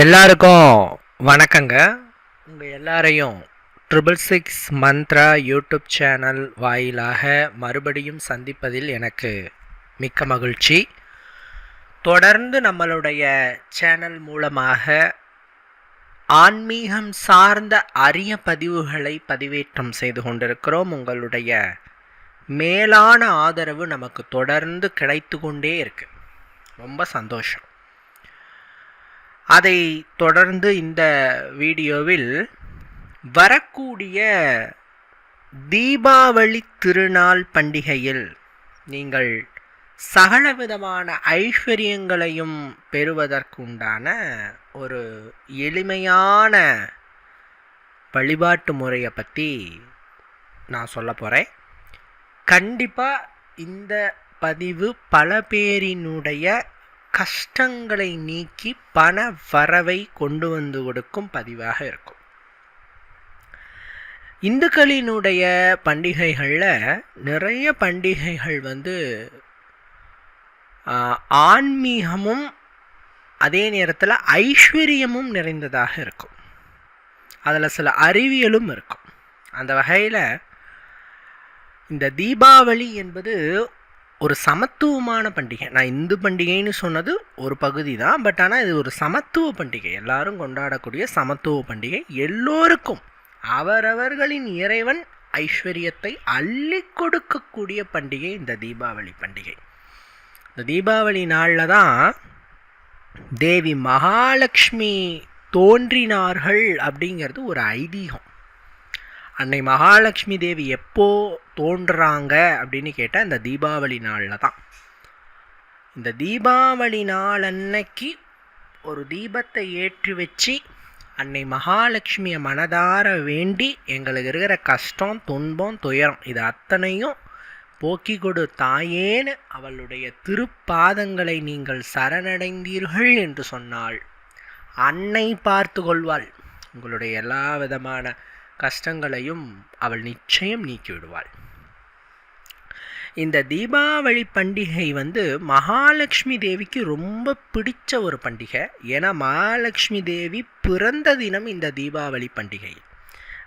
எல்லாருக்கும் வணக்கங்க. உங்கள் எல்லாரையும் triple six Mantra YouTube channel வாயிலாக மறுபடியும் சந்திப்பதில் எனக்கு மிக்க மகிழ்ச்சி. தொடர்ந்து நம்மளுடைய சேனல் மூலமாக ஆன்மீகம் சார்ந்த அரிய பதிவுகளை பதிவேற்றம் செய்து கொண்டிருக்கிறோம். உங்களுடைய மேலான ஆதரவு நமக்கு தொடர்ந்து கிடைத்து கொண்டே இருக்குது ரொம்ப சந்தோஷம். அதை தொடர்ந்து இந்த வீடியோவில் வரக்கூடிய தீபாவளி திருநாள் பண்டிகையில் நீங்கள் சகலவிதமான ஐஸ்வர்யங்களையும் பெறுவதற்குண்டான ஒரு எளிமையான வழிபாட்டு முறையை பற்றி நான் சொல்ல போகிறேன் கண்டிப்பாக இந்த பதிவு பல பேரினுடைய கஷ்டங்களை நீக்கி பண வரவை கொண்டு வந்து கொடுக்கும் பதிவாக இருக்கும். இந்துக்களினுடைய பண்டிகைகளில் நிறைய பண்டிகைகள் வந்து ஆன்மீகமும் அதே நேரத்தில் ஐஸ்வர்யமும் நிறைந்ததாக இருக்கும். அதில் சில அறிவியலும் இருக்கும். அந்த வகையில் இந்த தீபாவளி என்பது ஒரு சமத்துவமான பண்டிகை. நான் இந்து பண்டிகைன்னு சொன்னது ஒரு பகுதி தான் பட் ஆனால் இது ஒரு சமத்துவ பண்டிகை. எல்லாரும் கொண்டாடக்கூடிய சமத்துவ பண்டிகை. எல்லோருக்கும் அவரவர்களின் இறைவன் ஐஸ்வர்யத்தை அள்ளி கொடுக்கக்கூடிய பண்டிகை இந்த தீபாவளி பண்டிகை. இந்த தீபாவளி நாளில் தான் தேவி மகாலட்சுமி தோன்றினார்கள் அப்படிங்கிறது ஒரு ஐதீகம். அன்னை மகாலட்சுமி தேவி எப்போ தோன்றுறாங்க அப்படின்னு கேட்டால் இந்த தீபாவளி நாளில் தான். இந்த தீபாவளி நாள் அன்னைக்கு ஒரு தீபத்தை ஏற்றி வச்சு அன்னை மகாலட்சுமியை மனதார வேண்டி எங்களுக்கு இருக்கிற கஷ்டம் துன்பம் துயரம் இது அத்தனையும் போக்கி கொடு தாயேன்னு அவளுடைய திருப்பாதங்களை நீங்கள் சரணடைந்தீர்கள் என்று சொன்னாள். அன்னை பார்த்து கொள்வாள். உங்களுடைய எல்லா விதமான கஷ்டங்களையும் அவள் நிச்சயம் நீக்கிவிடுவாள். இந்த தீபாவளி பண்டிகை வந்து மகாலட்சுமி தேவிக்கு ரொம்ப பிடிச்ச ஒரு பண்டிகை. ஏன்னா மகாலட்சுமி தேவி பிறந்த தினம் இந்த தீபாவளி பண்டிகை.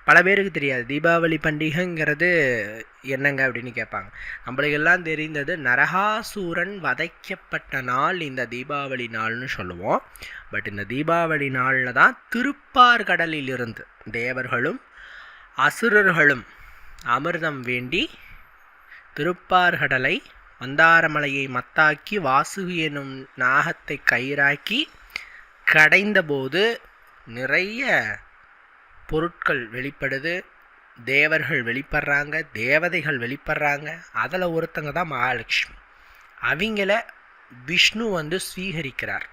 பல பேருக்கு தெரியாது தீபாவளி பண்டிகைங்கிறது என்னங்க அப்படின்னு கேட்பாங்க. நம்மளுக்கெல்லாம் தெரிந்தது நரகாசூரன் வதைக்கப்பட்ட நாள் இந்த தீபாவளி நாள்னு சொல்லுவோம். பட் இந்த தீபாவளி நாளில் தான் திருப்பார்கடலில் இருந்து தேவர்களும் அசுரர்களும் அமிர்தம் வேண்டி திருப்பார்கடலை மந்தாரமலையை மத்தாக்கி வாசுகி எனும் நாகத்தை கயிறாக்கி கடைந்தபோது நிறைய பொருட்கள் வெளிப்படுது. தேவர்கள் வெளிப்படுறாங்க தேவதைகள் வெளிப்படுறாங்க. அதில் ஒருத்தங்க தான் மகாலட்சுமி. அவங்கள விஷ்ணு வந்து ஸ்வீகரிக்கிறார்.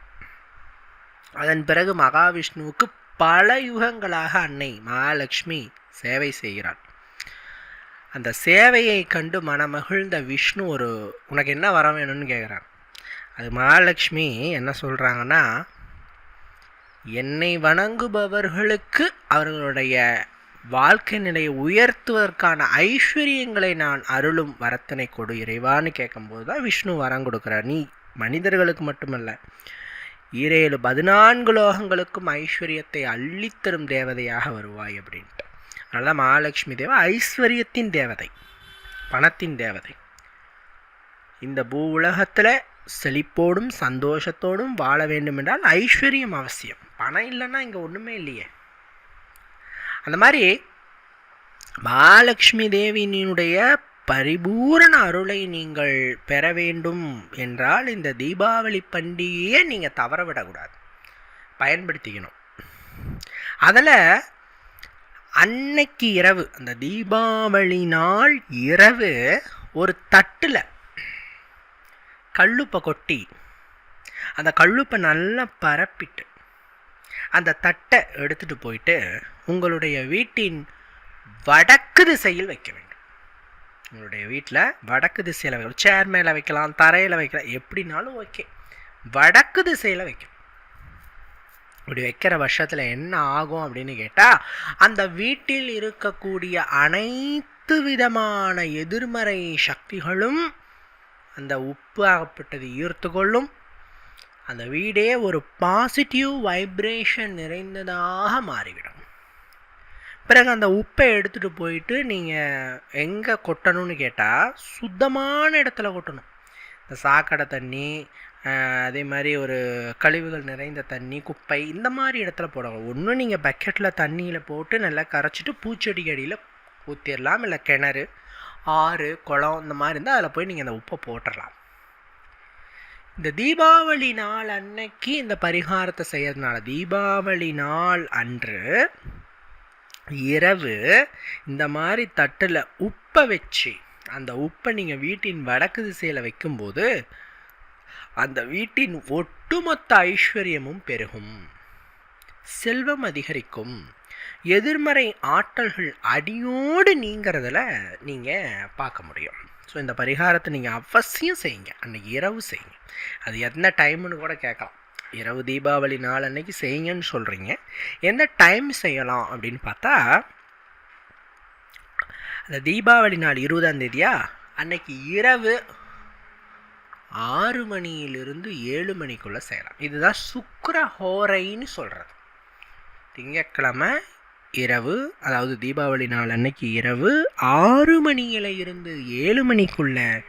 அதன் பிறகு மகாவிஷ்ணுவுக்கு பல யுகங்களாக அன்னை மகாலட்சுமி சேவை செய்கிறாள் அந்த சேவையை கண்டு மனமகிழ்ந்த விஷ்ணு ஒரு உனக்கு என்ன வர வேணும்னு கேட்குறான் அது மகாலட்சுமி என்ன சொல்கிறாங்கன்னா என்னை வணங்குபவர்களுக்கு அவர்களுடைய வாழ்க்கை நிலையை உயர்த்துவதற்கான ஐஸ்வர்யங்களை நான் அருளும் வரத்தனை கொடு இறைவான்னு கேட்கும்போது தான் விஷ்ணு வரம் கொடுக்குறார். நீ மனிதர்களுக்கு மட்டுமல்ல ஈரேழு பதினான்கு லோகங்களுக்கும் ஐஸ்வர்யத்தை அள்ளித்தரும் தேவதையாக வருவாய் அப்படின்ட்டு. அதனால தான் மகாலட்சுமி தேவை ஐஸ்வர்யத்தின் தேவதை பணத்தின் தேவதை. இந்த பூ உலகத்தில் செழிப்போடும் சந்தோஷத்தோடும் வாழ வேண்டும் என்றால் ஐஸ்வர்யம் அவசியம். பணம் இல்லைன்னா இங்கே ஒன்றுமே இல்லையே. அந்த மாதிரி மகாலட்சுமி தேவியினுடைய பரிபூரண அருளை நீங்கள் பெற வேண்டும் என்றால் இந்த தீபாவளி பண்டிகையை நீங்கள் தவற விடக்கூடாது. பயன்படுத்திக்கணும். அதில் அன்னைக்கு இரவு அந்த தீபாவளி நாள் இரவு ஒரு தட்டில் கல்லுப்பை கொட்டி அந்த கல்லுப்பை நல்லா பரப்பிட்டு அந்த தட்டை எடுத்துகிட்டு போயிட்டு உங்களுடைய வீட்டின் வடக்கு திசையில் வைக்க வேண்டும். உங்களுடைய வீட்டில் வடக்கு திசையில் வைக்கலாம். சேர் மேலே வைக்கலாம் தரையில் வைக்கலாம். எப்படினாலும் ஓகே வடக்கு திசையில் வைக்கணும். இப்படி வைக்கிற வருஷத்தில் என்ன ஆகும் அப்படின்னு கேட்டால் அந்த வீட்டில் இருக்கக்கூடிய அனைத்து விதமான எதிர்மறை சக்திகளும் அந்த உப்பு ஆகப்பட்டது ஈர்த்து கொள்ளும். அந்த வீடே ஒரு பாசிட்டிவ் வைப்ரேஷன் நிறைந்ததாக மாறிவிடும். பிறகு அந்த உப்பை எடுத்துகிட்டு போயிட்டு நீங்கள் எங்கே கொட்டணும்னு கேட்டால் சுத்தமான இடத்துல கொட்டணும். இந்த சாக்கடை தண்ணி அதே மாதிரி ஒரு கழிவுகள் நிறைந்த தண்ணி குப்பை இந்த மாதிரி இடத்துல போடணும் ஒன்று நீங்கள் பக்கெட்டில் தண்ணியில் போட்டு நல்லா கரைச்சிட்டு பூச்செடி அடியில் ஊற்றிடலாம் இல்லை கிணறு ஆறு குளம் இந்த மாதிரி இருந்தால் அதில் போய் நீங்கள் அந்த உப்பை போட்டுடலாம் இந்த தீபாவளி நாள் அன்னைக்கு இந்த பரிகாரத்தை செய்கிறதுனால தீபாவளி நாள் அன்று இரவு இந்த மாதிரி தட்டில் உப்பை வச்சு அந்த உப்பை நீங்கள் வீட்டின் வடக்கு திசையில் வைக்கும்போது அந்த வீட்டின் ஒட்டுமொத்த ஐஸ்வர்யமும் பெருகும். செல்வம் அதிகரிக்கும். எதிர்மறை ஆற்றல்கள் அடியோடு நீங்கிறதுல நீங்கள் பார்க்க முடியும். ஸோ இந்த பரிகாரத்தை நீங்கள் அவசியம் செய்யுங்க. அன்றைக்கி இரவு செய்யுங்க. அது எந்த டைம்னு கூட கேட்கலாம். இரவு தீபாவளி நாள் அன்னைக்கு செய்யுங்கன்னு சொல்கிறீங்க எந்த டைம் செய்யலாம் அப்படின்னு பார்த்தா அந்த தீபாவளி நாள் இருபதாம் தேதியா? அன்னைக்கு இரவு ஆறு மணியிலிருந்து ஏழு மணிக்குள்ளே செய்யலாம். இதுதான் சுக்கர ஹோரைன்னு சொல்கிறது திங்கக்கிழமை இரவு அதாவது தீபாவளி நாள் அன்னைக்கு இரவு ஆறு மணியில் இருந்து ஏழு மணிக்குள்ள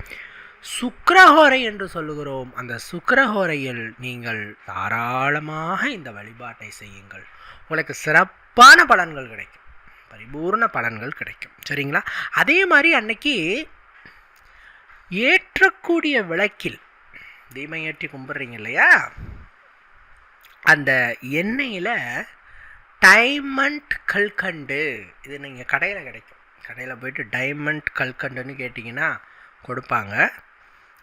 சுக்கரஹோரை என்று சொல்லுகிறோம். அந்த சுக்கரஹோரையில் நீங்கள் தாராளமாக இந்த வழிபாட்டை செய்யுங்கள். உங்களுக்கு சிறப்பான பலன்கள் கிடைக்கும். பரிபூர்ண பலன்கள் கிடைக்கும். சரிங்களா? அதே மாதிரி அன்னைக்கு ஏற்றக்கூடிய விளக்கில். தீமை ஏற்றி கும்பிட்றீங்க இல்லையா அந்த எண்ணெயில் டைமண்ட் கல்கண்டு. இது நீங்கள் கடையில் கிடைக்கும். கடையில் போயிட்டு டைமண்ட் கல்கண்டுன்னு கேட்டிங்கன்னா கொடுப்பாங்க.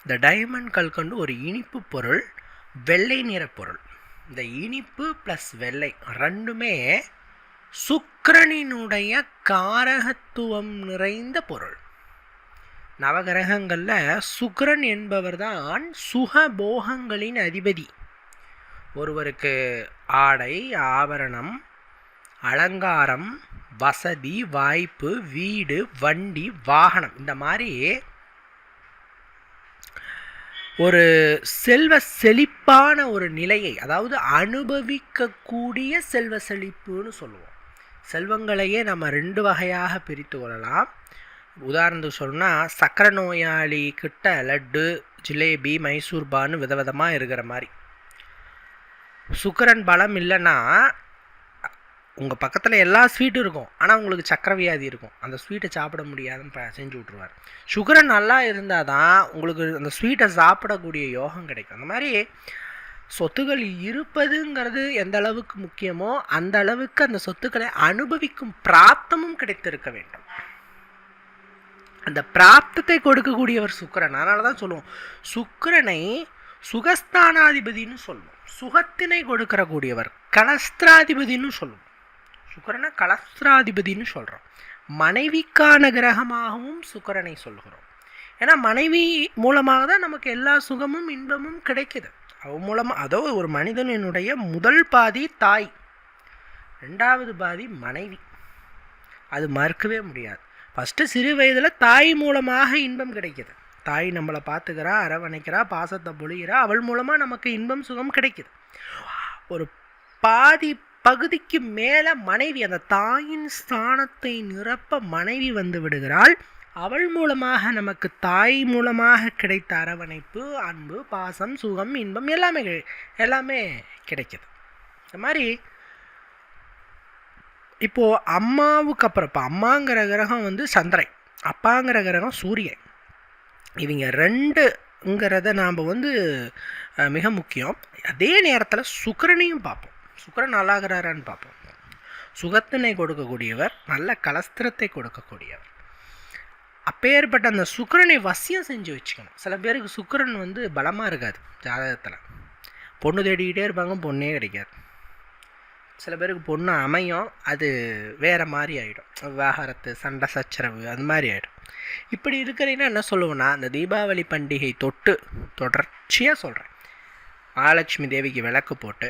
இந்த டைமண்ட் கல்கண்டு ஒரு இனிப்பு பொருள் வெள்ளை நிற பொருள். இந்த இனிப்பு ப்ளஸ் வெள்ளை ரெண்டுமே சுக்கரனினுடைய காரகத்துவம் நிறைந்த பொருள். நவகிரகங்களில் சுக்ரன் என்பவர் தான் சுகபோகங்களின் அதிபதி. ஒருவருக்கு ஆடை ஆபரணம் அலங்காரம் வசதி வாய்ப்பு வீடு வண்டி வாகனம் இந்த மாதிரி ஒரு செல்வ செழிப்பான ஒரு நிலையை அதாவது அனுபவிக்கக்கூடிய செல்வ செழிப்புன்னு சொல்லுவோம். செல்வங்களையே நம்ம ரெண்டு வகையாக பிரித்து கொள்ளலாம். உதாரணத்துக்கு சொல்லணும்னா சக்கரை நோயாளி கிட்ட லட்டு ஜிலேபி மைசூர்பான்னு விதவிதமாக இருக்கிற மாதிரி. சுக்கரன் பலம் இல்லைன்னா உங்கள் பக்கத்தில் எல்லா ஸ்வீட்டும் இருக்கும். ஆனால் உங்களுக்கு சக்கரை வியாதி இருக்கும். அந்த ஸ்வீட்டை சாப்பிட முடியாதுன்னு செஞ்சு விட்ருவார் சுகரன் நல்லா இருந்தால் தான் உங்களுக்கு அந்த ஸ்வீட்டை சாப்பிடக்கூடிய யோகம் கிடைக்கும். அந்த மாதிரி சொத்துக்கள் இருப்பதுங்கிறது எந்த அளவுக்கு முக்கியமோ அந்த அளவுக்கு அந்த சொத்துக்களை அனுபவிக்கும் பிராப்தமும் கிடைத்திருக்க வேண்டும். அந்த பிராப்தத்தை கொடுக்கக்கூடியவர் சுக்கரன். அதனால தான் சொல்லுவோம். சுக்கரனை சுகஸ்தானாதிபதினு சொல்லுவோம். சுகத்தினை கொடுக்கிற கூடியவர் கலஸ்திராதிபதினு சொல்லுவோம். சுக்கரனை கலஸ்திராதிபதினு சொல்கிறோம் மனைவிக்கான கிரகமாகவும் சுக்கரனை சொல்கிறோம். ஏன்னா மனைவி மூலமாக தான் நமக்கு எல்லா சுகமும் இன்பமும் கிடைக்குது. அவ மூலமாக அதோ ஒரு மனிதனினுடைய முதல் பாதி தாய். ரெண்டாவது பாதி மனைவி. அது மறுக்கவே முடியாது. ஃபஸ்ட்டு சிறு வயதில் தாய் மூலமாக இன்பம் கிடைக்கிது. தாய் நம்மளை பார்த்துக்கிறா அரவணைக்கிறா பாசத்தை பொழிகிறா அவள் மூலமாக நமக்கு இன்பம் சுகம் கிடைக்குது. ஒரு பாதி பகுதிக்கு மேலே மனைவி அந்த தாயின் ஸ்தானத்தை நிரப்ப மனைவி வந்து விடுகிறாள். அவள் மூலமாக நமக்கு தாய் மூலமாக கிடைத்த அரவணைப்பு அன்பு பாசம் சுகம் இன்பம் எல்லாமே எல்லாமே கிடைக்கிது. இந்த மாதிரி இப்போது அம்மாவுக்கு அப்புறம் இப்போ அம்மாங்கிற கிரகம் வந்து சந்திரன். அப்பாங்கிற கிரகம் சூரியன். இவங்க ரெண்டுங்கிறத நாம் வந்து மிக முக்கியம். அதே நேரத்தில் சுக்கரனையும் பார்ப்போம். சுக்கரன் நல்லாகிறாரான்னு பார்ப்போம். சுகத்தினை கொடுக்கக்கூடியவர் நல்ல கலஸ்திரத்தை கொடுக்கக்கூடியவர். அப்பேற்பட்ட அந்த சுக்கரனை வசியம் செஞ்சு வச்சுக்கணும். சில பேருக்கு சுக்கரன் வந்து பலமாக இருக்காது ஜாதகத்தில். பொண்ணு தேடிக்கிட்டே இருப்பாங்க பொண்ணே கிடைக்காது. சில பேருக்கு பொண்ணு அமையும் அது வேறு மாதிரி ஆகிடும் விவாகரத்து சண்டை சச்சரவு அது மாதிரி ஆகிடும் இப்படி இருக்கிறீங்கன்னா என்ன சொல்லுவேன்னா அந்த தீபாவளி பண்டிகை தொட்டு தொடர்ச்சியாக சொல்கிறேன் மகாலட்சுமி தேவிக்கு விளக்கு போட்டு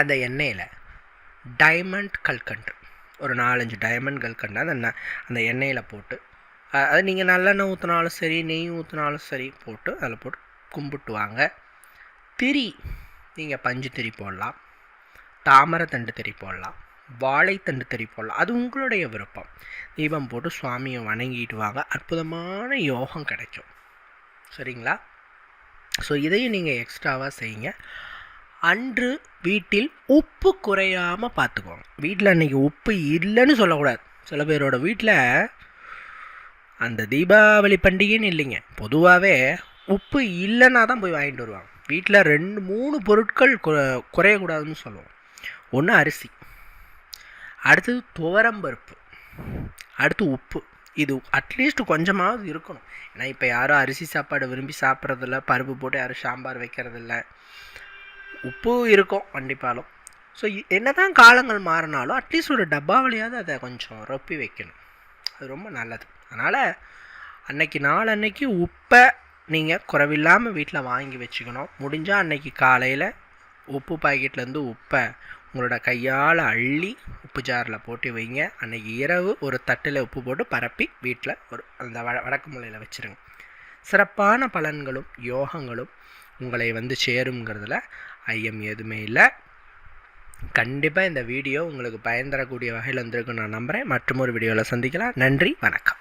அந்த எண்ணெயில் டைமண்ட் கல்கண்டு. ஒரு நாலஞ்சு டைமண்ட் கல்கண்டு அந்த அந்த எண்ணெயில் போட்டு அது நீங்கள் நல்லெண்ணெய் ஊற்றினாலும் சரி நெய் ஊற்றினாலும் சரி போட்டு அதில் போட்டு கும்பிட்டு வாங்க திரி நீங்கள் பஞ்சு திரி போடலாம். தாமரைத்தண்டு திரி போடலாம் வாழைத்தண்டு திரி போடலாம். அது உங்களுடைய விருப்பம். தீபம் போட்டு சுவாமியை வணங்கிட்டு வாங்க. அற்புதமான யோகம் கிடைக்கும். சரிங்களா? ஸோ இதையும் நீங்கள் எக்ஸ்ட்ராவாக செய்யுங்க. அன்று வீட்டில் உப்பு குறையாமல் பார்த்துக்கோங்க. வீட்டில் அன்றைக்கி உப்பு இல்லைன்னு சொல்லக்கூடாது. சில பேரோட வீட்டில் அந்த தீபாவளி பண்டிகைன்னு இல்லைங்க. பொதுவாகவே உப்பு இல்லைன்னா தான் போய் வாங்கிட்டு வருவாங்க. வீட்டில் ரெண்டு மூணு பொருட்கள் குறையக்கூடாதுன்னு சொல்லுவோம். ஒன்று அரிசி அடுத்தது துவரம்பருப்பு அடுத்து உப்பு. இது அட்லீஸ்ட் கொஞ்சமாவது இருக்கணும். ஏன்னா இப்போ யாரும் அரிசி சாப்பாடு விரும்பி சாப்பிட்றதில்ல பருப்பு போட்டு யாரும் சாம்பார் வைக்கிறதில்ல. உப்பு இருக்கும் கண்டிப்பாலும். ஸோ என்ன தான் காலங்கள் மாறினாலும் அட்லீஸ்ட் ஒரு டப்பாவிலையாவது அதை கொஞ்சம் ரொப்பி வைக்கணும். அது ரொம்ப நல்லது. அதனால் அன்னைக்கு நாள் அன்னைக்கு உப்பை நீங்கள் குறைவில்லாமல் வீட்டில் வாங்கி வச்சுக்கணும். முடிஞ்சால் அன்னைக்கு காலையில் உப்பு பாக்கெட்லேருந்து உப்பை உங்களோட கையால் அள்ளி உப்பு ஜாரில் போட்டு வைங்க. அன்னைக்கு இரவு ஒரு தட்டில் உப்பு போட்டு பரப்பி வீட்டில் ஒரு அந்த வ வடக்கு மூலையில் வச்சுருங்க. சிறப்பான பலன்களும் யோகங்களும் உங்களை வந்து சேருங்கிறதுல ஐயம் எதுவுமே இல்லை. கண்டிப்பாக இந்த வீடியோ உங்களுக்கு பயன் தரக்கூடிய வகையில் வந்திருக்குன்னு நான் நம்புகிறேன் மற்றும் ஒரு வீடியோவில் சந்திக்கலாம். நன்றி வணக்கம்.